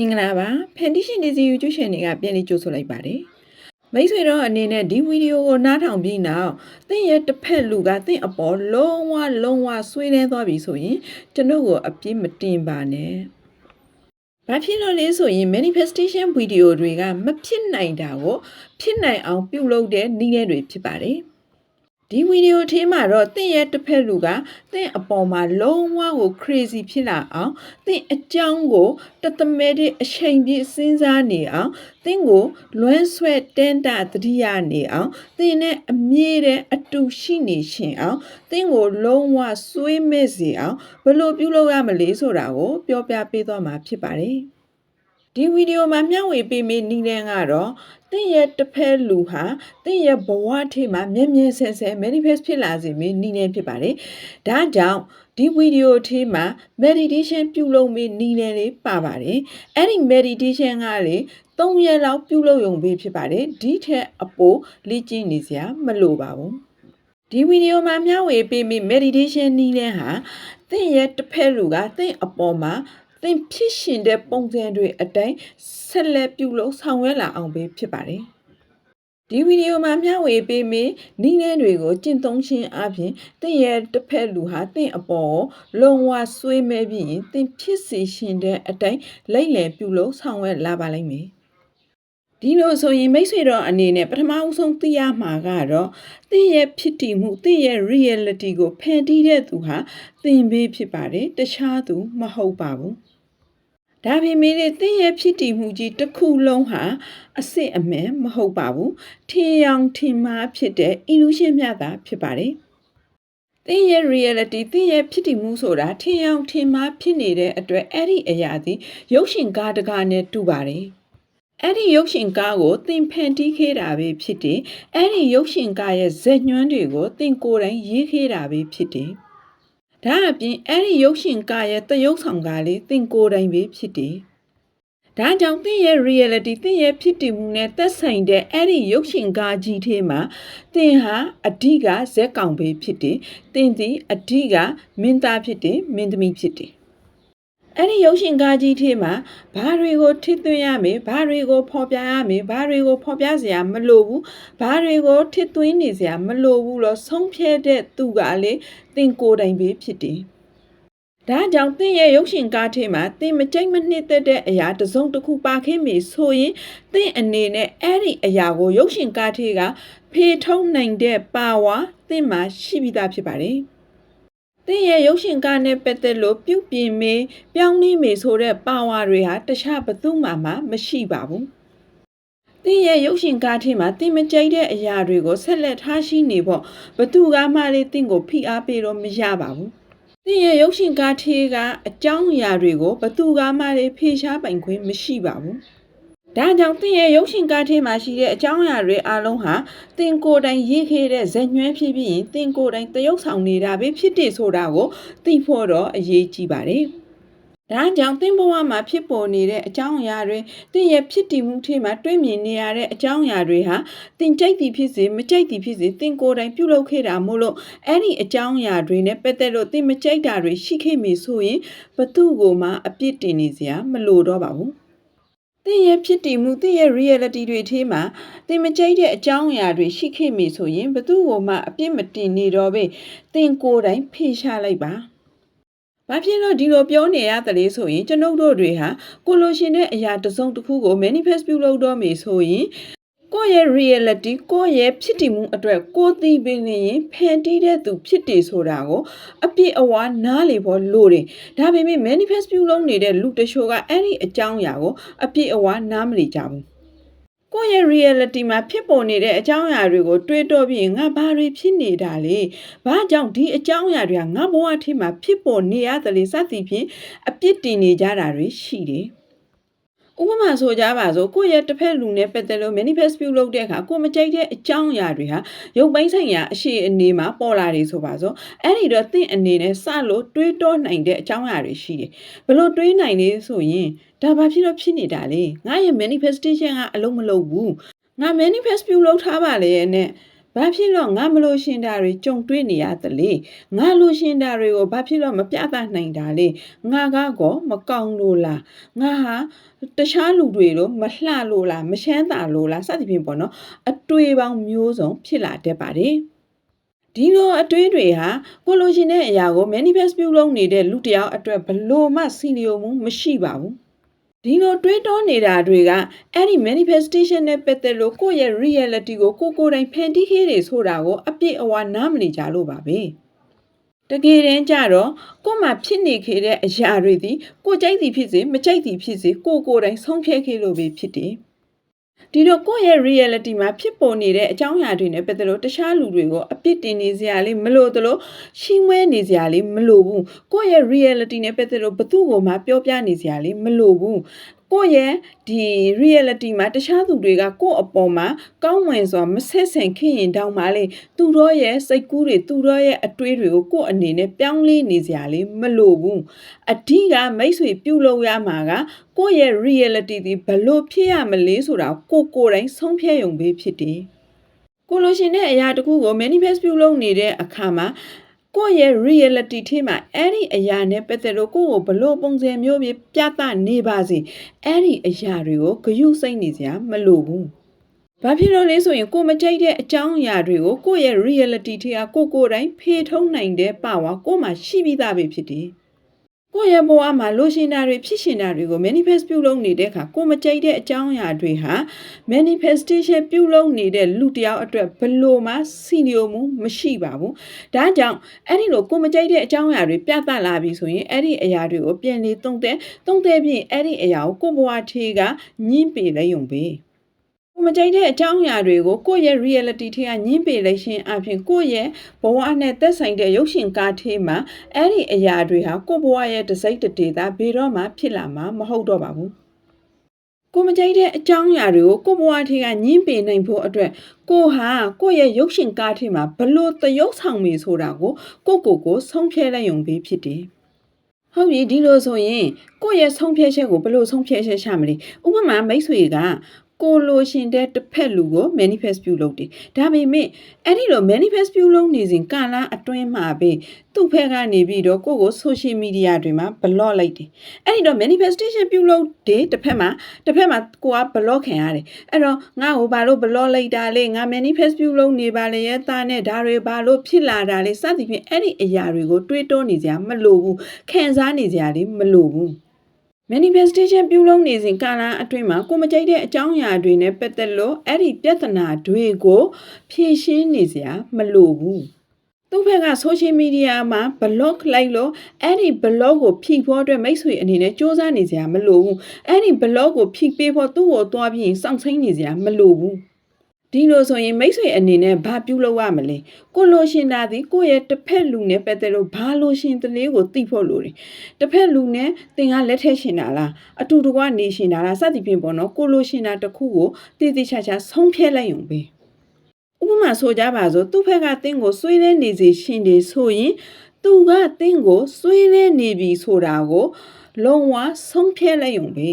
မင်္ဂလာပါဖန်တီရှင်ဒီစီယူကျူရှင်တွေကပြန်လေးကြိုဆိုလိုက်ပါတယ်မိတ်ဆွေတော့အနေနဲ့ဒီဗီဒီယိုကိုနားထောင်ပြီးနောက်သင်ရဲ့တစ်ဖက်လူကသင်အပေါ်လုံးဝလုံးဝဆွေးနေသွားပြီဆိုရင်ကျွန်ုပ်ကိုအပြစ်မတင်ပါနဲ့ဘာဖြစ်လို့လဲဆိုရင် manifestation ဗီဒီယိုတွေကမဖြစ်နိုင်တာကိုဖြစ်နိုင်အောင်ပြုလုပ်တဲ့နည်းလမ်းတွေဖြစ်ပါတယ် ဒီဗီဒီယိုထဲမှာတော့တင့်ရဲ့တစ်ဖက်လူကတင့်အပေါ်မှာလုံးဝကို crazy ဖြစ်လာအောင်တင့်အကြောင်းကိုတသမဲတဲ့အချိန်ပြည့်စဉ်းစားနေအောင်တင့်ကိုလွမ်းဆွဲတန်းတာတတိယနေအောင်တင့်နဲ့အမြဲတမ်းအတူရှိနေရှင်အောင်တင့်ကိုလုံးဝစွေးမဲ့စေအောင်ဘယ်လိုပြုလုပ်ရမလဲဆိုတာကိုပြောပြပေးသွားမှာဖြစ်ပါတယ် ဒီဗီဒီယိုမှာမျှဝေပေးမယ့်နည်းလမ်းကတော့တင့်ရဲ့တစ်ဖက်လူဟာတင့်ရဲ့ဘဝထိမှာမြဲမြဲဆဲဆဲ manifest ဖြစ်လာစေမယ့်နည်းလမ်းဖြစ်ပါတယ်။ဒါကြောင့်ဒီဗီဒီယိုထိမှာ meditation ပြုလုပ်မယ့်နည်းလမ်းလေးပါပါတယ်။အဲ့ဒီ meditation ကလေ3ရက်လောက်ပြုလုပ်ရုံပဲဖြစ်ပါတယ်။ဒီထက်အပိုလေ့ကျင့်နေစရာမလိုပါဘူး။ဒီဗီဒီယိုမှာမျှဝေပေးမယ့် meditation နည်းလမ်းဟာသင်ရဲ့တစ်ဖက်လူကသင်အပေါ်မှာ သင်ဖြစ်ရှင်တဲ့ပုံစံတွေအတိုင်းဆက်လက်ပြုလုပ်ဆောင်ရွက်လာအောင်ပဲဖြစ်ပါတယ်။ဒီဗီဒီယိုမှာမျှဝေပေးမယ့်နည်းလမ်းတွေကိုကျင့်သုံးခြင်းအပြင်သင်ရဲ့တစ်ဖက်လူဟာသင်အပေါ်ကိုလုံးဝဆွေးမဲပြီးရင်သင်ဖြစ်စေရှင်တဲ့အတိုင်းလိုက်လံပြုလုပ်ဆောင်ရွက်လာပါလိမ့်မယ်။ဒီလိုဆိုရင်မိတ်ဆွေတော်အနေနဲ့ပထမအဆုံးသိရမှာကတော့သင်ရဲ့ဖြစ်တည်မှုသင်ရဲ့ reality ကိုဖန်တီးတဲ့သူဟာသင်ပဲဖြစ်ပါတယ်တခြားသူမဟုတ်ပါဘူး။ ဒါပေမဲ့သင်ရဲ့ဖြစ်တည်မှုကြီးတစ်ခုလုံးဟာအစစ်အမှန်မဟုတ်ပါဘူး။ထင်ရောင်ထင်မှားဖြစ်တဲ့ illusion မြတာဖြစ်ပါတယ်။သင်ရဲ့ reality သင်ရဲ့ဖြစ်တည်မှုဆိုတာထင်ရောင်ထင်မှားဖြစ်နေတဲ့အတွက်အဲ့ဒီအရာသည်ရုပ်ရှင်ကားတကားနဲ့တူပါတယ်။အဲ့ဒီရုပ်ရှင်ကားကိုသင်ဖန်တီးခဲ့တာပဲဖြစ်တယ်။အဲ့ဒီရုပ်ရှင်ကားရဲ့ဇက်ညွှန်းတွေကိုသင်ကိုယ်တိုင်ရေးခဲ့တာပဲဖြစ်တယ်။ ဒါအပြင်အဲ့ဒီရုပ်ရှင်ကားရဲ့တရုပ်ဆောင်ကားလေးသင်ကိုယ်တိုင်ပဲဖြစ်တယ်။ဒါကြောင့်သင်ရဲ့ reality သင်ရဲ့ဖြစ်တည်မှုနဲ့သက်ဆိုင်တဲ့အဲ့ဒီရုပ်ရှင်ကားကြီးထဲမှာသင်ဟာအဓိကဇက်ကောင်ပဲဖြစ်တယ်။သင်သည်အဓိကမင်းသားဖြစ်တယ်မင်းသမီးဖြစ်တယ်။ အဲ့ဒီရုပ်ရှင်ကားကြီးထဲမှာဘာတွေကိုထိသွင်းရမယ်ဘာတွေကိုဖော်ပြရမယ်ဘာတွေကိုဖော်ပြစရာမလိုဘူးဘာတွေကိုထိသွင်းနေစရာမလိုဘူးလို့ဆုံးဖြတ်တဲ့သူကလေသင်ကိုယ်တိုင်ပဲဖြစ်တယ်ဒါကြောင့်သင်ရဲ့ရုပ်ရှင်ကားထဲမှာသင်မကြိုက်မနှစ်သက်တဲ့အရာတစ်စုံတစ်ခုပါခင်းပြီဆိုရင်သင်အနေနဲ့အဲ့ဒီအရာကိုရုပ်ရှင်ကားထဲကဖေထုံးနိုင်တဲ့ပါဝါသင်မှာရှိပြီးသားဖြစ်ပါတယ်။ သင်ရဲ့ရုပ်ရှင်ကားနဲ့ပတ်သက်လို့ပြုပြင်မေးပြောင်းလဲမေးဆိုတဲ့ပါဝါတွေဟာတခြားဘသူမှမှမရှိပါဘူး။သင်ရဲ့ရုပ်ရှင်ကားထဲမှာသင်မကြိုက်တဲ့အရာတွေကိုဆက်လက်ထားရှိနေဖို့ဘသူကမှလည်းသင်ကိုဖိအားပေးတော့မရပါဘူး။သင်ရဲ့ရုပ်ရှင်ကားထဲကအကြောင်းအရာတွေကိုဘသူကမှလည်းဖေရှားပိုင်ခွင့်မရှိပါဘူး။ ဒါကြောင့်သင်ရဲ့ရုပ်ရှင်ကားထဲမှာရှိတဲ့အကြောင်းအရာတွေအလုံးဟာသင်ကိုယ်တိုင်ရေးခဲ့တဲ့ဇက်ညွှန်းဖြစ်ပြီးရင်သင်ကိုယ်တိုင်တရုပ်ဆောင်နေတာပဲဖြစ်တယ်ဆိုတာကိုသိဖို့တော့အရေးကြီးပါတယ်။ဒါကြောင့်သင်ဘဝမှာဖြစ်ပေါ်နေတဲ့အကြောင်းအရာတွေသင်ရဲ့ဖြစ်တည်မှုထဲမှာတွေ့မြင်နေရတဲ့အကြောင်းအရာတွေဟာသင်ကြိုက်သည်ဖြစ်စေမကြိုက်သည်ဖြစ်စေသင်ကိုယ်တိုင်ပြုလုပ်ခဲ့တာမို့လို့အဲ့ဒီအကြောင်းအရာတွေနဲ့ပတ်သက်လို့သင်မကြိုက်တာတွေရှိခဲ့မိဆိုရင်ဘသူ့ကိုမှအပြစ်တင်နေစရာမလိုတော့ပါဘူး။ သင်ရဲ့ဖြစ်တည်မှုသင်ရဲ့ reality တွေထဲမှာသင်မကြိုက်တဲ့အကြောင်းအရာတွေရှိခဲ့မိဆိုရင်ဘသူ့ကိုမှအပြစ်မတင်နေတော့ပဲသင်ကိုယ်တိုင်ဖေရှားလိုက်ပါ။ဘာဖြစ်လို့ဒီလိုပြောနေရတယ်လဲဆိုရင်ကျွန်ုပ်တို့တွေဟာကိုလိုရှင်တဲ့အရာတစ်စုံတစ်ခုကို manifest ပြုလုပ်တော့မယ်ဆိုရင် ကိုယ့်ရဲ့ reality ကိုယ့်ရဲ့ဖြစ်တည်မှုအတွက်ကိုသိပင်နေရင်ဖန်တီးတဲ့သူဖြစ်တယ်ဆိုတာကိုအပြည့်အဝနားလေဖို့လိုတယ်ဒါပေမဲ့ manifest ပြုလုပ်နေတဲ့လူတချို့ကအဲ့ဒီအကြောင်းအရာကိုအပြည့်အဝနားမလီကြဘူးကိုယ့်ရဲ့ reality မှာဖြစ်ပေါ်နေတဲ့အကြောင်းအရာတွေကို တွေးတောပြီးငါဘာတွေဖြစ်နေတာလဲ။ဘာကြောင့်ဒီအကြောင်းအရာတွေကငါဘဝထိမှာဖြစ်ပေါ်နေရတယ်လေစသည်ဖြင့်အပြစ်တင်နေကြတာတွေရှိတယ်။ ဥပမာဆိုကြပါစို့ကိုယ့်ရဲ့တစ်ဖက်လူနဲ့ပတ်သက်လို့ manifest ပြုလုပ်တဲ့အခါကိုမကြိုက်တဲ့အကြောင်းအရာတွေဟာရုပ်ပိုင်းဆိုင်ရာအရှိအနေမှာပေါ်လာတယ်ဆိုပါစို့အဲ့ဒီတော့သင်အနေနဲ့စလို့တွေးတောနိုင်တဲ့အကြောင်းအရာတွေရှိတယ်ဘလို့တွေးနိုင်လဲဆိုရင်ဒါဘာဖြစ်လို့ဖြစ်နေတာလဲငါရဲ့ manifestation ကအလုံးမလုံးဘူးငါ manifest ပြုလုပ်ထားပါလေနဲ့ ဘဘာဖြစ်လို့ငါမလို့ရှင်တာတွေကြုံတွေ့နေရသလဲငါလို့ရှင်တာတွေကိုဘာဖြစ်လို့မပြသနိုင်တာလဲငါကောမကောင်းလို့လားငါဟာတခြားလူတွေလိုမလှလို့လားမရှမ်းသာလို့လားစသဖြင့်ပေါ့နော်အတွေ့ပေါင်းမျိုးစုံဖြစ်လာတတ်ပါတယ်ဒီလိုအတွေးတွေဟာကိုလိုချင်တဲ့အရာကို manifest ပြုလုပ်နေတဲ့လူတစ်ယောက်အတွက်ဘလို့မှစီလီယိုမှုမရှိပါဘူး ဒီလိုတွေးတောနေတာတွေကအဲ့ဒီ manifestation နဲ့ပတ်သက်လို့ကိုယ့်ရဲ့ reality ကိုကိုကိုယ်တိုင်ဖန်တီးခဲ့တယ်ဆိုတာကိုအပြည့်အဝနားမလည်ကြလို့ပါပဲတကယ်တမ်းကျတော့ကို့မှာဖြစ်နေခဲ့တဲ့အရာတွေသည်ကိုကြိုက်သည်ဖြစ်စေမကြိုက်သည်ဖြစ်စေကိုကိုယ်တိုင်ဆုံးဖြတ်ခဲ့လို့ပဲဖြစ်တယ် ဒီတော့ကိုယ့်ရဲ့ reality မှာဖြစ်ပေါ်နေတဲ့အကြောင်းအရာတွေနဲ့ပတ်သက်လို့တခြားလူတွေကိုအပြစ်တင်နေစရာလေးမလိုသလိုရှင်းဝဲနေစရာလေးမလိုဘူးကိုယ့်ရဲ့ reality နဲ့ပတ်သက်လို့ဘသူ့ကိုမှပြောပြနေစရာလေးမလိုဘူး ကိုယ့်ရဲ့ဒီ reality မှာတခြားသူတွေကကိုယ့်အပေါ်မှာကောင်းမွန်စွာမဆက်ဆံခင်ရင်တောင်းပါလေသူတို့ရဲ့စိတ်ကူးတွေသူတို့ရဲ့အတွေးတွေကိုကိုယ့်အနေနဲ့ပြောင်းလဲနေစရာလေးမလိုဘူးအဓိကမိတ်ဆွေပြုလုပ်ရမှာကကိုယ့်ရဲ့ reality ဒီဘလို့ဖြစ်ရမလဲဆိုတာကိုကိုယ်တိုင်ဆုံးဖြတ်ရုံပဲဖြစ်တယ်ကိုလိုရှင်တဲ့အရာတစ်ခုကို manifest ပြုလုပ်နေတဲ့အခါမှာ ကိုယ့်ရဲ့ reality ထဲမှာအဲ့ဒီအရာနဲ့ပတ်သက်လို့ကိုယ့်ကိုဘလို့ပုံစံမျိုးပြပြသနေပါစေအဲ့ဒီအရာတွေကိုဂရုစိတ်နေစရာမလိုဘူးဘာဖြစ်လို့လဲဆိုရင်ကိုမကြိုက်တဲ့အကြောင်းအရာတွေကိုကိုယ့်ရဲ့ reality ထဲကကိုကိုယ်တိုင်ဖေထုံးနိုင်တဲ့ပါဝါကိုယ်မှာရှိပြီးသားပဲဖြစ်တယ် ကိုယ့်ရဲ့ဘဝမှာလိုရှင်တာတွေဖြစ်ရှင်တာတွေကို manifest ပြုလုပ်နေတဲ့အခါကိုမကြိုက်တဲ့အကြောင်းအရာတွေဟာ manifestation ပြုလုပ်နေတဲ့လူတစ်ယောက်အတွက်ဘလို့မှစီနီယိုမှုမရှိပါဘူး။ဒါကြောင့်အဲ့ဒီလိုကိုမကြိုက်တဲ့အကြောင်းအရာတွေပြသလာပြီဆိုရင်အဲ့ဒီအရာတွေကိုပြန်လေသုံးသက်သုံးသက်ပြီးအဲ့ဒီအရာကိုကိုဘဝထေးကညှင်းပေလိုက်ရုံပဲ။ ကိုမကြိုက်တဲ့အကြောင်းအရာတွေကိုကိုယ့်ရဲ့ reality ထဲကညှင်းပယ်လိုက်ခြင်းအပြင်ကိုယ့်ရဲ့ဘဝနဲ့သက်ဆိုင်တဲ့ရုပ်ရှင်ကားထဲမှာအဲ့ဒီအရာတွေဟာကိုယ့်ဘဝရဲ့တစိမ့်တဒေတာဘယ်တော့မှဖြစ်လာမှာမဟုတ်တော့ပါဘူးကိုမကြိုက်တဲ့အကြောင်းအရာတွေကိုကိုယ့်ဘဝထဲကညှင်းပယ်နိုင်ဖို့အတွက်ကိုဟာကိုယ့်ရဲ့ရုပ်ရှင်ကားထဲမှာဘလို့တရုပ်ဆောင်မိဆိုတာကိုကိုကိုကိုဆုံးဖြတ်လိုက်ရုံပဲဖြစ်တယ်ဟုတ်ပြီဒီလိုဆိုရင်ကိုယ့်ရဲ့ဆုံးဖြတ်ချက်ကိုဘယ်လိုဆုံးဖြတ်ချက်ချမလဲဥပမာမိတ်ဆွေက ကိုလိုရှင်တဲ့တစ်ဖက်လူကို manifest ပြုလုပ်တယ်ဒါပေမဲ့အဲ့ဒီလို manifest ပြုလုပ်နေစဉ်ကာလအတွင်းမှာပဲသူ့ဖက်ကနေပြီးတော့ကိုကို social media တွေမှာ block လိုက်တယ်အဲ့ဒီတော့ manifestation ပြုလုပ်တယ်တစ်ဖက်မှာတစ်ဖက်မှာကိုက block ခံရတယ်အဲ့တော့ငါ့ကိုဘာလို့ block လိုက်တာလဲငါ manifest ပြုလုပ်နေပါလေရဲ့သားနဲ့ဒါတွေဘာလို့ဖြစ်လာတာလဲစသဖြင့်အဲ့ဒီအရာတွေကိုတွေးတောနေစရာမလိုဘူးခံစားနေစရာတွေမလိုဘူး manifestation ပြုလုပ်နေစဉ်ကာလအတွင်းမှာကိုမကြိုက်တဲ့အကြောင်းအရာတွေနဲ့ပတ်သက်လို့အဲ့ဒီပြဿနာတွေကိုဖြေရှင်းနေစရာမလိုဘူးသူ့ဘက်က social media မှာ blog လိုက်လို့အဲ့ဒီ blog ကိုဖြည့်ဖို့အတွက်မိတ်ဆွေအနေနဲ့စူးစမ်းနေစရာမလိုဘူးအဲ့ဒီ blog ကိုဖြည့်ပေးဖို့သူ့ကိုတွားပြီးစောင့်ဆိုင်နေစရာမလိုဘူး ဒီလိုဆိုရင်မိတ်ဆွေအနေနဲ့ဘာပြုလုပ်ရမလဲကိုလိုရှင်တာဒီကိုရဲ့တစ်ဖက်လူနဲ့ပတ်သက်လို့ဘာလိုရှင်တလေးကိုသိဖို့လိုတယ်တစ်ဖက်လူနဲ့သင်ကလက်ထက်ရှင်တာလားအတူတကွနေရှင်တာလားစသဖြင့်ပေါ့နော်ကိုလိုရှင်တာတစ်ခုကိုတည်တည်ချာချာဆုံးဖြတ်လိုက်ရုံပဲဥပမာဆိုကြပါစို့သူ့ဖက်ကသင်ကိုစွေးလဲနေစီရှင်တယ်ဆိုရင်သူကသင်ကိုစွေးလဲနေပြီဆိုတာကိုလုံးဝဆုံးဖြတ်လိုက်ရုံပဲ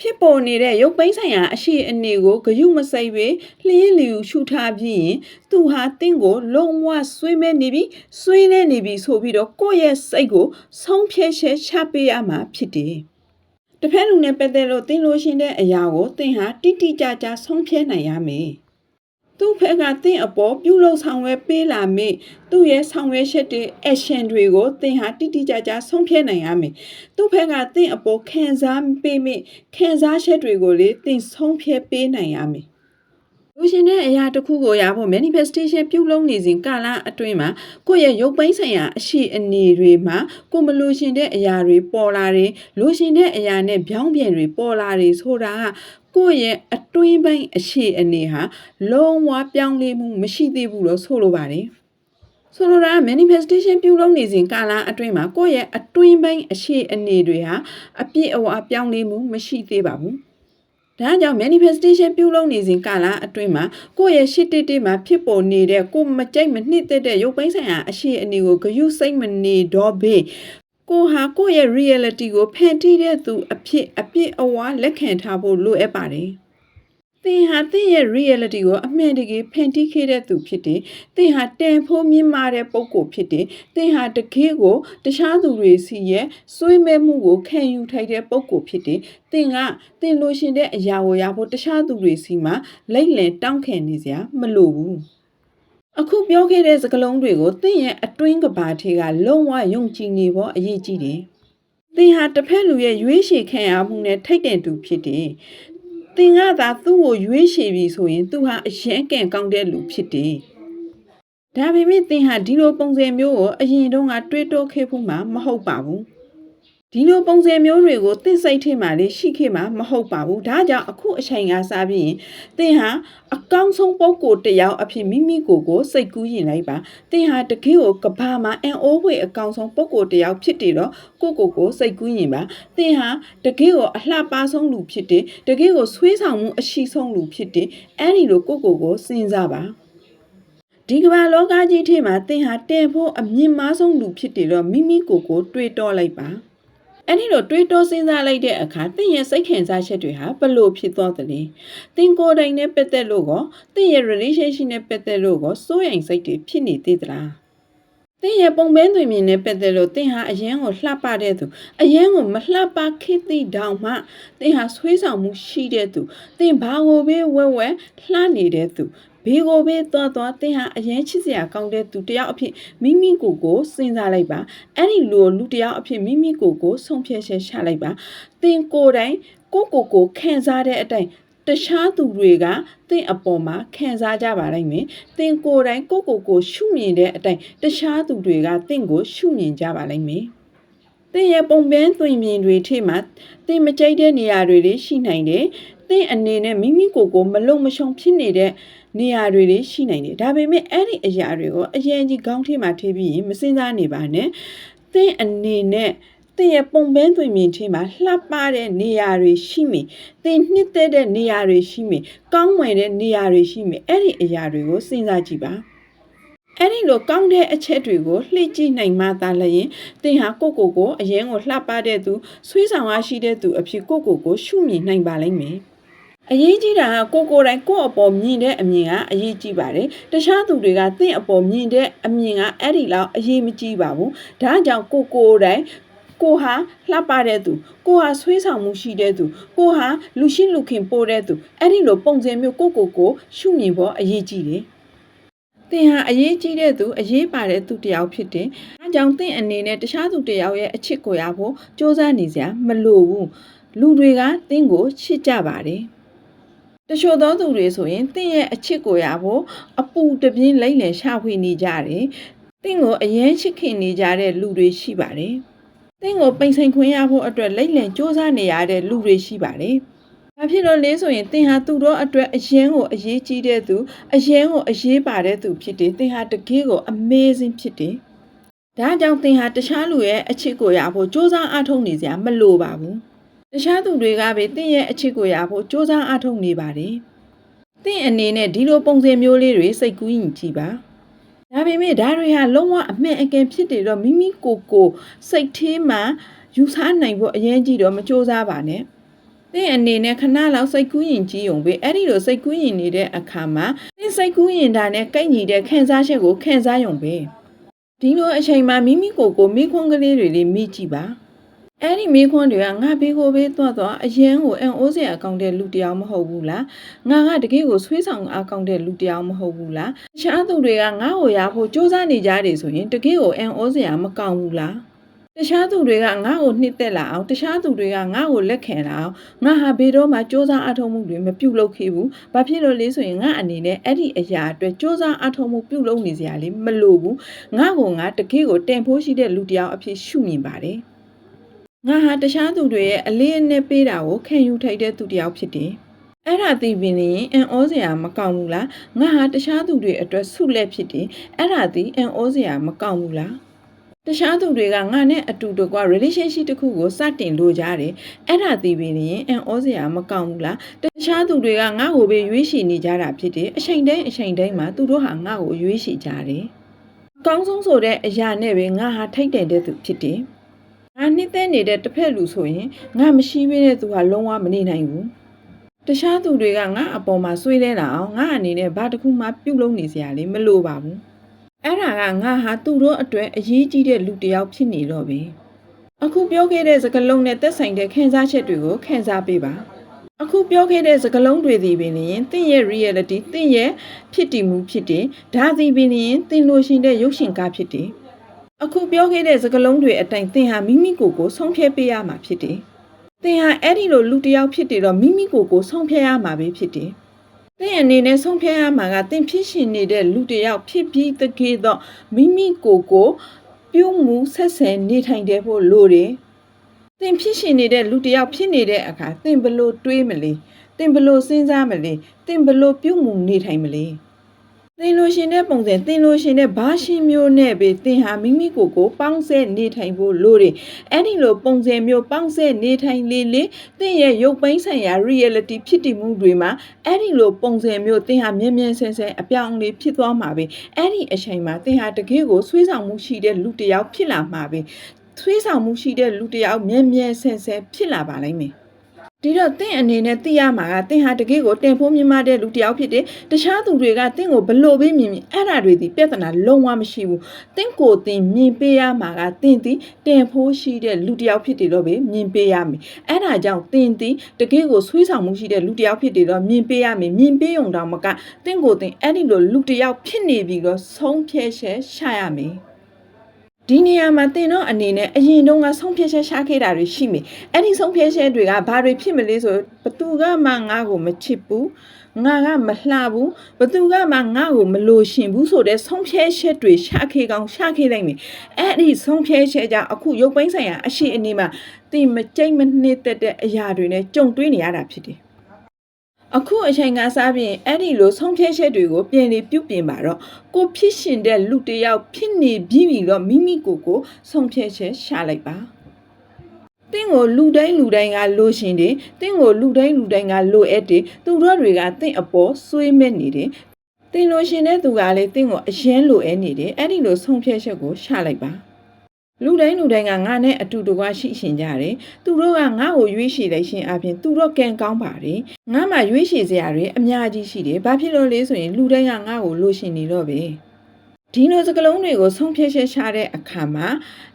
ဖြစ်ပေါ်နေတဲ့ရုပ်ပိုင်းဆိုင်ရာအရှိအနေကိုဂယုမစိတ်ပဲလျှင်းလျူရှုထားပြီးရင်သူဟာတင့်ကိုလုံးဝဆွေးမဲနေပြီဆွေးနေနေပြီဆိုပြီးတော့ကိုယ့်ရဲ့စိတ်ကိုဆုံးဖြတ်ချက်ချပေးရမှာဖြစ်တယ်။တစ်ဖက်လူနဲ့ပတ်သက်လို့သင်လို့ရှင်တဲ့အရာကိုသင်ဟာတိတိကျကျဆုံးဖြတ်နိုင်ရမယ်။ သူ့ဖက်ကသင်အပေါ်ပြုလုပ်ဆောင်ရွက်ပေးလာမိသူ့ရဲ့ဆောင်ရွက်ချက်တွေ action တွေကိုသင်ဟာတိတိကျကျဆုံးဖြတ်နိုင်ရမယ်။သူ့ဖက်ကသင်အပေါ်ခံစားပေးမိခံစားချက်တွေကိုလေသင်ဆုံးဖြတ်ပေးနိုင်ရမယ်။လူရှင်တဲ့အရာတစ်ခုကိုရဖို့ manifestation ပြုလုပ်နေစဉ်ကာလအတွင်းမှာကိုယ့်ရဲ့ရုပ်ပိုင်းဆိုင်ရာအရှိအနေတွေမှာကိုမလူရှင်တဲ့အရာတွေပေါ်လာတယ်လူရှင်တဲ့အရာနဲ့ပြောင်းပြန်တွေပေါ်လာတယ်ဆိုတာက ကိုယ့်ရဲ့အတွင်းပိုင်းအခြေအနေဟာလုံးဝပြောင်းလဲမှုမရှိသေးဘူးလို့ဆိုလိုပါတယ်။ဆိုလိုတာ manifestation ပြုလုပ်နေစဉ်ကာလအတွင်းမှာကိုယ့်ရဲ့အတွင်းပိုင်းအခြေအနေတွေဟာအပြည့်အဝပြောင်းလဲမှုမရှိသေးပါဘူး။ဒါကြောင့် manifestation ပြုလုပ်နေစဉ်ကာလအတွင်းမှာကိုယ့်ရဲ့ရှစ်တိတိမှာဖြစ်ပေါ်နေတဲ့ကိုမကြိုက်မနှစ်သက်တဲ့ရုပ်ပိုင်းဆိုင်ရာအခြေအနေကိုဂရုစိတ်မနေတော့ဘေး ကိုဟာကိုယ့်ရဲ့ reality ကိုဖန်တီးတဲ့သူအဖြစ်အပြည့်အဝလက်ခံထားဖို့လိုအပ်ပါတယ်။သင်ဟာသင်ရဲ့ reality ကိုအမှန်တကယ်ဖန်တီးခဲ့တဲ့သူဖြစ်တယ်။သင်ဟာတန်ဖိုးမြင့်မားတဲ့ပုဂ္ဂိုလ်ဖြစ်တယ်။သင်ဟာတကယ်ကိုတခြားသူတွေစီရဲ့စွေးမဲ့မှုကိုခံယူထိုက်တဲ့ပုဂ္ဂိုလ်ဖြစ်တယ်။သင်ကသင်လိုရှင်တဲ့အရာကိုရဖို့တခြားသူတွေစီမှာလိမ့်လည်တောင်းခံနေစရာမလိုဘူး။ အခုပြောခဲ့တဲ့စကားလုံးတွေကိုသင်ရဲ့အတွင်းကဘာထေကလုံးဝယုံကြည်နေဖို့အရေးကြီးတယ်။သင်ဟာတစ်ဖက်လူရဲ့ရွေးချယ်ခံရမှုနဲ့ထိတ်တဲ့သူဖြစ်တယ်။သင်ကသာသူ့ကိုရွေးချယ်ပြီဆိုရင်သူဟာအရန်ကန်ကောင်းတဲ့လူဖြစ်တယ်။ဒါပေမဲ့သင်ဟာဒီလိုပုံစံမျိုးကိုအရင်တုန်းကတွေးတောခဲ့ဖို့မှမဟုတ်ပါဘူး။ ဒီလိုပုံစံမျိုးတွေကိုသင်စိတ်ထဲမှာလေရှိခဲ့မှာမဟုတ်ပါဘူး။ဒါကြောင့်အခုအချိန်ကစပြီးရင်သင်ဟာအကောင်းဆုံးပုံကိုယ်တစ်ယောက်အဖြစ်မိမိကိုယ်ကိုစိတ်ကူးရင်လိုက်ပါ။သင်ဟာတကယ်ကိုကဘာမှာအန်အိုးဝေအကောင်းဆုံးပုံကိုယ်တစ်ယောက်ဖြစ်တယ်တော့ကိုယ့်ကိုယ်ကိုစိတ်ကူးရင်ပါ။သင်ဟာတကယ်ကိုအလှပဆုံးလူဖြစ်တယ်။တကယ်ကိုဆွေးဆောင်မှုအရှိဆုံးလူဖြစ်တယ်။အဲ့ဒီလိုကိုယ့်ကိုယ်ကိုစဉ်းစားပါ။ဒီကမ္ဘာလောကကြီးထဲမှာသင်ဟာတင်ဖို့အမြင့်မားဆုံးလူဖြစ်တယ်တော့မိမိကိုယ်ကိုတွေးတောလိုက်ပါ အဲ့ဒီတော့တွေးတောစဉ်းစားလိုက်တဲ့အခါသင်ရဲ့စိတ်ခံစားချက်တွေဟာဘလို့ဖြစ်သွားသလဲသင်ကိုယ်တိုင်နဲ့ပတ်သက်လို့ကောသင်ရဲ့ relationship နဲ့ပတ်သက်လို့ကောစိုးရိမ်စိတ်တွေဖြစ်နေသေးသလားသင်ရဲ့ပုံပန်းသွင်မြင်နဲ့ပတ်သက်လို့သင်ဟာအရင်ကိုလှပတဲ့သူအရင်ကိုမလှပခေသည့်တောင်မှသင်ဟာဆွေးဆောင်မှုရှိတဲ့သူသင်ဘာကိုပဲဝဲဝဲလှနေတဲ့သူ ဘေကိုပဲသွားသွားသင်ဟာအရင်ချစ်စရာကောင်းတဲ့သူတယောက်အဖြစ်မိမိကိုယ်ကိုစဉ်းစားလိုက်ပါအဲ့ဒီလိုလူတယောက်အဖြစ်မိမိကိုယ်ကိုဆုံးဖြတ်ချက်ချလိုက်ပါသင်ကိုယ်တိုင်ကိုယ့်ကိုယ်ကိုခံစားတဲ့အတိုင်းတခြားသူတွေကသင်အပေါ်မှာခံစားကြပါလိမ့်မယ်။သင်ကိုယ်တိုင်ကိုယ့်ကိုယ်ကိုရှုမြင်တဲ့အတိုင်းတခြားသူတွေကသင်ကိုရှုမြင်ကြပါလိမ့်မယ်။သင်ရဲ့ပုံပန်းသွင်မြင်တွေထိမှသင်မကြိုက်တဲ့နေရာတွေလေးရှိနိုင်တယ်။သင်အနေနဲ့မိမိကိုယ်ကိုမလုံမရှုံဖြစ်နေတဲ့နေရာတွေလေးရှိနိုင်တယ်။ဒါပေမဲ့အဲ့ဒီအရာတွေကိုအရင်ကြီးခေါင်းထဲမှာထည့်ပြီးရင်မစင်စားနေပါနဲ့။သင်အနေနဲ့သင်ရဲ့ပုံပန်းသွင်မြင်ခြင်းမှာလှပတဲ့နေရာတွေရှိမိသင်နှစ်သက်တဲ့နေရာတွေရှိမိကောင်းမွန်တဲ့နေရာတွေရှိမိအဲ့ဒီအရာတွေကိုစဉ်းစားကြည့်ပါအဲ့ဒီလိုကောင်းတဲ့အချက်တွေကိုလှည့်ကြည့်နိုင်မှသာလျင်သင်ဟာကိုယ့်ကိုယ်ကိုအရင်ကိုလှပတဲ့သူဆွေးဆောင်အားရှိတဲ့သူအဖြစ်ကိုယ့်ကိုယ်ကိုရှုမြင်နိုင်ပါလိမ့်မယ် အရေးကြီးတာကကိုကိုယ်တိုင်ကိုယ့်အပေါ်မြင်တဲ့အမြင်ကအရေးကြီးပါတယ်။တခြားသူတွေကသင့်အပေါ်မြင်တဲ့အမြင်ကအဲ့ဒီလောက်အရေးမကြီးပါဘူး။ဒါကြောင့်ကိုကိုယ်တိုင်ကိုဟာလှပတဲ့သူကိုဟာဆွေးဆောင်မှုရှိတဲ့သူကိုဟာလူရှိလူခင်ပို့တဲ့သူအဲ့ဒီလိုပုံစံမျိုးကိုကိုကိုရှုမြင်ဖို့အရေးကြီးတယ်။သင်ဟာအရေးကြီးတဲ့သူအရေးပါတဲ့သူတစ်ယောက်ဖြစ်တယ်။အဲကြောင့်သင်အနေနဲ့တခြားသူတစ်ယောက်ရဲ့အချစ်ကိုရဖို့စူးစမ်းနေစရာမလိုဘူး။လူတွေကသင်ကိုချစ်ကြပါတယ်။ တချို့သောသူတွေဆိုရင်သင်ရဲ့အချစ်ကိုရဖို့အပူတပြင်းလိမ့်လည်ရှာဖွေနေကြတယ်။သင်ကိုအရင်ချစ်ခင်နေကြတဲ့လူတွေရှိပါတယ်။သင်ကိုပိန်ဆိုင်ခွင့်ရဖို့အတွက်လိမ့်လည်စူးစမ်းနေရတဲ့လူတွေရှိပါတယ်။ဘာဖြစ်လို့လဲဆိုရင်သင်ဟာသူတို့အတွက်အရင်ကိုအရေးကြီးတဲ့သူအရင်ကိုအရေးပါတဲ့သူဖြစ်တယ်။သင်ဟာတကယ်ကို amazing ဖြစ်တယ်။ဒါကြောင့်သင်ဟာတခြားလူရဲ့အချစ်ကိုရဖို့စူးစမ်းအားထုတ်နေစရာမလိုပါဘူး။ တခြားသူတွေကပဲသင်ရဲ့အချစ်ကိုရဖို့စူးစမ်းအားထုတ်နေပါတယ်။သင်အနေနဲ့ဒီလိုပုံစံမျိုးလေးတွေစိတ်ကူးရင်ကြည့်ပါ။ဒါပေမဲ့ဒါတွေဟာလုံးဝအမှန်အကန်ဖြစ်တယ်တော့မိမိကိုယ်ကိုစိတ်ထဲမှာယူဆနိုင်ဖို့အရင်ကြည့်တော့မစူးစမ်းပါနဲ့။သင်အနေနဲ့ခဏလောက်စိတ်ကူးရင်ကြည့်ုံပဲအဲ့ဒီလိုစိတ်ကူးရင်နေတဲ့အခါမှာသင်စိတ်ကူးရင်ဒါနဲ့ကိုက်ညီတဲ့ခံစားချက်ကိုခံစားရုံပဲဒီလိုအချိန်မှာမိမိကိုယ်ကိုမိခွန်းကလေးတွေလေးမိကြည့်ပါ အဲ့ဒီမိခွန်းတွေကငါဘေးကိုဘေးသွားသွားအရင်ကိုအန်အိုးစရာအကောင့်တဲ့လူတစ်ယောက်မဟုတ်ဘူးလားငါကတကယ်ကိုဆွေးဆောင်အကောင့်တဲ့လူတစ်ယောက်မဟုတ်ဘူးလားတခြားသူတွေကငါ့ကိုရဖို့စူးစမ်းနေကြတယ်ဆိုရင်တကယ်ကိုအန်အိုးစရာမကောင်းဘူးလားတခြားသူတွေကငါ့ကိုနှစ်သက်လာအောင်တခြားသူတွေကငါ့ကိုလက်ခံလာအောင်ငါဟာဘယ်တော့မှစ조사အထောက်မှုတွေမပြုတ်လုပ်ခဲ့ဘူး။ဘာဖြစ်လို့လဲဆိုရင်ငါအနေနဲ့အဲ့ဒီအရာအတွက်စ조사အထောက်မှုပြုတ်လုပ်နေစရာလေးမလိုဘူး။ငါ့ကိုငါတကယ်ကိုတန်ဖိုးရှိတဲ့လူတစ်ယောက်အဖြစ်ရှုမြင်ပါတယ်။ ငါဟာတခြားသူတွေရဲ့အလေးအနက်ပေးတာကိုခံယူထိုက်တဲ့သူတစ်ယောက်ဖြစ်တယ်။အဲ့ဒါသိပင်ရင်အန်ဩစရာမကောင်းဘူးလားငါဟာတခြားသူတွေအတွက်ဆုလက်ဖြစ်တယ်အဲ့ဒါသိအန်ဩစရာမကောင်းဘူးလားတခြားသူတွေကငါနဲ့အတူတကွ relationship တစ်ခုကိုစတင်လို့ကြတယ်အဲ့ဒါသိပြီးရင်အန်ဩစရာမကောင်းဘူးလားတခြားသူတွေကငါ့ကိုပဲရွေးချယ်နေကြတာဖြစ်တယ်အချိန်တိုင်းအချိန်တိုင်းမှာသူတို့ဟာငါ့ကိုရွေးချယ်ကြတယ်အကောင်းဆုံးဆိုတဲ့အရာနဲ့ပဲငါဟာထိတ်တယ်တဲ့သူဖြစ်တယ် ငါနှစ်သက်နေတဲ့တစ်ဖက်လူဆိုရင်ငါမရှိဘဲနဲ့သူဟာလုံးဝမနေနိုင်ဘူးတခြားသူတွေကငါအပေါ်မှာဆွေးလဲလာအောင်ငါအနေနဲ့ဘာတစ်ခုမှပြုတ်လုံးနေစရာလေးမလိုပါဘူးအဲ့ဒါကငါဟာသူတို့အတွက်အရေးကြီးတဲ့လူတစ်ယောက်ဖြစ်နေတော့ပြီအခုပြောခဲ့တဲ့စကားလုံးနဲ့သက်ဆိုင်တဲ့ခန်းစားချက်တွေကိုခန်းစားပေးပါအခုပြောခဲ့တဲ့စကားလုံးတွေဒီပင်လျင်တင့်ရဲ့ reality တင့်ရဲ့ဖြစ်တည်မှုဖြစ်တယ်ဒါဒီပင်လျင်တင်လို့ရှင်တဲ့ရုပ်ရှင်ကားဖြစ်တယ် အခုပြောခဲ့တဲ့စကားလုံးတွေအတိုင်းသင်ဟာမိမိကိုယ်ကိုဆုံးဖြတ်ပေးရမှာဖြစ်တယ်သင်ဟာအဲ့ဒီလိုလူတစ်ယောက်ဖြစ်တယ်တော့မိမိကိုယ်ကိုဆုံးဖြတ်ရမှာပဲဖြစ်တယ်သင်အနေနဲ့ဆုံးဖြတ်ရမှာကသင်ဖြစ်ရှင်နေတဲ့လူတစ်ယောက်ဖြစ်ပြီးတကယ်တော့မိမိကိုယ်ကိုပြုမှုဆက်ဆံနေထိုင်တဲ့ဖို့လိုတယ်။သင်ဖြစ်ရှင်နေတဲ့လူတစ်ယောက်ဖြစ်နေတဲ့အခါသင်ဘလို့တွေးမလဲ။သင်ဘလို့စဉ်းစားမလဲ။သင်ဘလို့ပြုမှုနေထိုင်မလဲ။ သင်လိုရှင်တဲ့ပုံစံသင်လိုရှင်တဲ့ဘာရှင်မျိုးနဲ့ပဲသင်ဟာမိမိကိုယ်ကိုပေါင်းစပ်နေထိုင်ဖို့လိုတယ်။အဲ့ဒီလိုပုံစံမျိုးပေါင်းစပ်နေထိုင်လေလေသင်ရဲ့ရုပ်ပိုင်းဆိုင်ရာ reality ဖြစ်တည်မှုတွေမှာအဲ့ဒီလိုပုံစံမျိုးသင်ဟာမြဲမြဲဆဲဆဲအပြောင်းအလဲဖြစ်သွားမှာပဲအဲ့ဒီအချိန်မှာသင်ဟာတကယ့်ကိုဆွေးဆောင်မှုရှိတဲ့လူတစ်ယောက်ဖြစ်လာမှာပဲဆွေးဆောင်မှုရှိတဲ့လူတစ်ယောက်မြဲမြဲဆဲဆဲဖြစ်လာပါလိမ့်မယ် ဒီတော့သင်အနေနဲ့သိရမှာကသင်ဟာတကယ့်ကိုတင်ဖို့မြင်မတဲ့လူတစ်ယောက်ဖြစ်တယ်တခြားသူတွေကသင်ကိုဘလို့ပဲမြင်မြင်အဲ့ဒါတွေဒီပြဿနာလုံးဝမရှိဘူးသင်ကိုယ်သင်မြင်ပေးရမှာကသင်ဒီတင်ဖို့ရှိတဲ့လူတစ်ယောက်ဖြစ်တယ်လို့ပဲမြင်ပေးရမယ်အဲ့ဒါကြောင့်သင်ဒီတကယ့်ကိုဆွေးဆောင်မှုရှိတဲ့လူတစ်ယောက်ဖြစ်တယ်တော့မြင်ပေးရမယ်မြင်ပေးုံတောင်မကသင်ကိုယ်သင်အဲ့ဒီလိုလူတစ်ယောက်ဖြစ်နေပြီတော့ဆုံးဖြတ်ချက်ရှာရမယ် ဒီနေရာမှာတင်တော့အနေနဲ့အရင်တုန်းကဆုံးဖြတ်ချက်ရှာခဲ့တာတွေရှိမိအဲ့ဒီဆုံးဖြတ်ချက်တွေကဘာတွေဖြစ်မလဲဆိုဘသူကမှငါ့ကိုမချစ်ဘူးငါကမလှဘူးဘသူကမှငါ့ကိုမလို့ရှင်ဘူးဆိုတဲ့ဆုံးဖြတ်ချက်တွေရှာခဲ့ကောင်းရှာခဲ့လိုက်မယ်အဲ့ဒီဆုံးဖြတ်ချက်ကြောင့်အခုရုပ်ပိုင်းဆိုင်ရာအရှိအနေမှာတင်မကြိတ်မနှစ်သက်တဲ့အရာတွေနဲ့ကြုံတွေ့နေရတာဖြစ်တယ် အခုအချိန်ကစားပြီးအဲ့ဒီလိုဆုံးဖြတ်ချက်တွေကိုပြင်လေပြုတ်ပြင်ပါတော့ကိုဖြစ်ရှင်တဲ့လူတစ်ယောက်ဖြစ်နေပြီးပြီတော့မိမိကိုယ်ကိုဆုံးဖြတ်ချက်ရှာလိုက်ပါတင့်ကိုလူတိုင်းလူတိုင်းကလိုရှင်တယ်တင့်ကိုလူတိုင်းလူတိုင်းကလိုအပ်တယ်သူတို့တွေကတင့်အပေါ်ဆွေးမဲ့နေတယ်တင်လို့ရှင်တဲ့သူကလည်းတင့်ကိုအရင်လိုအပ်နေတယ်အဲ့ဒီလိုဆုံးဖြတ်ချက်ကိုရှာလိုက်ပါ လူတိုင်းလူတိုင်းကငါနဲ့အတူတကွရှိရှင်ကြတယ်သူတို့ကငါ့ကိုရွေးချယ်လိုက်ရှင်အပြင်သူတို့ကံကောင်းပါတယ်ငါမှရွေးချယ်စရာတွေအများကြီးရှိတယ်ဘာဖြစ်လို့လဲဆိုရင်လူတိုင်းကငါ့ကိုလိုရှင်နေတော့ပဲဒီလိုစကလုံးတွေကိုဆုံးဖြတ်ချက်ချတဲ့အခါမှာ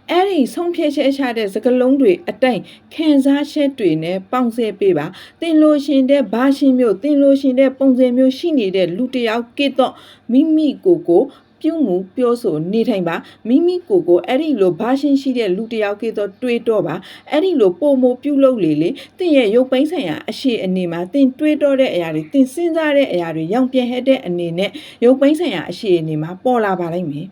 အဲ့ဒီဆုံးဖြတ်ချက်ချတဲ့စကလုံးတွေအတိုင်းခံစားချက်တွေနဲ့ပေါင်းစပ်ပေးပါတင်လို့ရှင်တဲ့ဘာရှင်မျိုးတင်လို့ရှင်တဲ့ပုံစံမျိုးရှိနေတဲ့လူတစ်ယောက်ကတော့မိမိကိုယ်ကို ပြုမှုပြောဆိုနေထိုင်ပါမိမိကိုယ်ကိုအဲ့ဒီလိုဘာရှင်းရှိတဲ့လူတစ်ယောက်ကတော့တွေးတော့ပါအဲ့ဒီလိုပုံမပြုတ်လုပ်လေလေတင့်ရဲ့ရုပ်ပိုင်းဆိုင်ရာအရှိအနေမှာတင်တွေးတော့တဲ့အရာတွေတင်စဉ်းစားတဲ့အရာတွေရောင်ပြန်ဟဲ့တဲ့အနေနဲ့ရုပ်ပိုင်းဆိုင်ရာအရှိအနေမှာပေါ်လာပါလိမ့်မယ်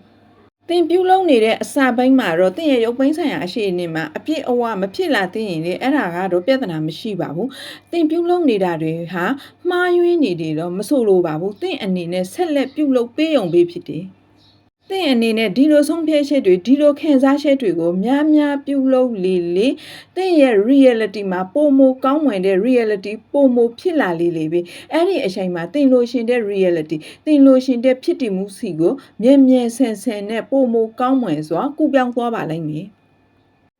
တင်ပြုတ်လုံးနေတဲ့အစာပိုင်းမှာတော့တင့်ရဲ့ရုပ်ပိုင်းဆိုင်ရာအရှိအနေမှာအပြည့်အဝမဖြစ်လာသေးရင်လေအဲ့ဒါကတော့ပြဿနာမရှိပါဘူးတင်ပြုတ်လုံးနေတာတွေဟာမှားယွင်းနေတယ်တော့မဆိုလိုပါဘူးတင့်အနေနဲ့ဆက်လက်ပြုတ်လုံးပေးုံပေးဖြစ်တယ် သင်အနေနဲ့ဒီလိုဆုံးဖြတ်ချက်တွေဒီလိုခံစားချက်တွေကိုများများပြုလုပ်လေလေသင်ရဲ့ reality မှာပုံမကောင်းမွန်တဲ့ reality ပုံမဖြစ်လာလေလေပဲအဲ့ဒီအချိန်မှာသင်လိုရှင်တဲ့ reality သင်လိုရှင်တဲ့ဖြစ်တည်မှုစီကိုမြဲမြဲဆန်ဆန်နဲ့ပုံမကောင်းမွန်စွာကူပြောင်းသွားပါလိမ့်မယ်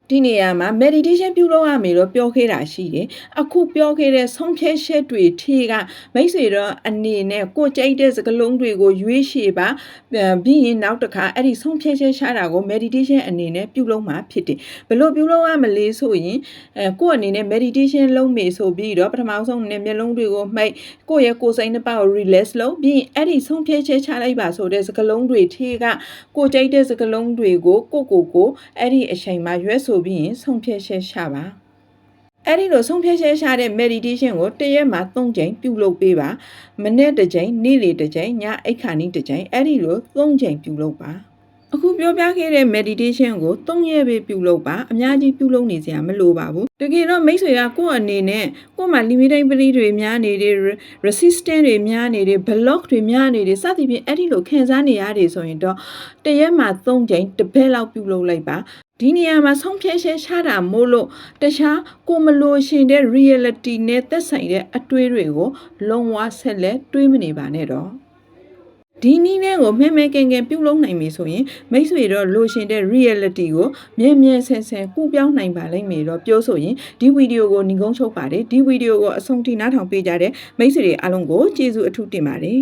ဒီနေရာမှာ meditation ပြုလုပ်ရမယ်လို့ပြောခဲ့တာရှိတယ်။အခုပြောခဲ့တဲ့ဆုံးဖြတ်ချက်တွေထေကမိတ်ဆွေတော့အနေနဲ့ကိုကြိုက်တဲ့စကားလုံးတွေကိုရွေးချယ်ပါအဲပြီးရင်နောက်တစ်ခါအဲ့ဒီဆုံးဖြတ်ချက်ရှာတာကို meditation အနေနဲ့ပြုလုပ်မှာဖြစ်တယ်။ဘလို့ပြုလုပ်ရမလဲဆိုရင်အဲကိုယ့်အနေနဲ့ meditation လုပ်မယ်ဆိုပြီးတော့ပထမဆုံးနဲ့မျက်လုံးတွေကိုမှိတ်ကိုယ့်ရဲ့ကိုယ်စိတ်နှစ်ပါးကို relax လုပ်ပြီးရင်အဲ့ဒီဆုံးဖြတ်ချက်ချလိုက်ပါဆိုတဲ့စကားလုံးတွေထေကကိုကြိုက်တဲ့စကားလုံးတွေကိုကိုကိုကိုအဲ့ဒီအချိန်မှာရွက်ဆိုပြီးရင်ဆုံးဖြတ်ချက်ချပါအဲ့ဒီလိုဆုံးဖြတ်ချက်ချတဲ့ meditation ကိုတစ်ရက်မှာ3ကြိမ်ပြုလုပ်ပေးပါမနေ့တစ်ကြိမ်နေ့လေတစ်ကြိမ်ညအိတ်ခါနီးတစ်ကြိမ်အဲ့ဒီလို3ကြိမ်ပြုလုပ်ပါအခုပြောပြခဲ့တဲ့ meditation ကို3ရက်ပဲပြုလုပ်ပါအများကြီးပြုလုပ်နေစရာမလိုပါဘူးတကယ်တော့မိတ်ဆွေကကိုယ့်အနေနဲ့ကိုယ့်မှာ limiting belief တွေများနေတယ် resistance တွေများနေတယ် block တွေများနေတယ်စသဖြင့်အဲ့ဒီလိုခံစားနေရတယ်ဆိုရင်တော့တစ်ရက်မှာ3ကြိမ်တစ်ပတ်လောက်ပြုလုပ်လိုက်ပါ ဒီနေရာမှာဆုံးဖြတ်ချက်ချတာမို့လို့တခြားကိုမလို့ရှင်တဲ့ reality နဲ့သက်ဆိုင်တဲ့အတွေးတွေကိုလုံးဝဆက်လက်တွေးမနေပါနဲ့တော့ဒီနည်းနဲ့ကိုမဲမဲကင်ကင်ပြုတ်လုံးနိုင်ပြီဆိုရင်မိတ်ဆွေတော့လိုရှင်တဲ့ reality ကိုမြဲမြဲဆန်ဆန်ကူပြောင်းနိုင်ပါလိမ့်မယ်တော့ပြောဆိုရင်ဒီဗီဒီယိုကိုညီကုန်းချုပ်ပါတယ်ဒီဗီဒီယိုကိုအဆုံးထိနားထောင်ပေးကြတဲ့မိတ်ဆွေတွေအားလုံးကိုကျေးဇူးအထူးတင်ပါတယ်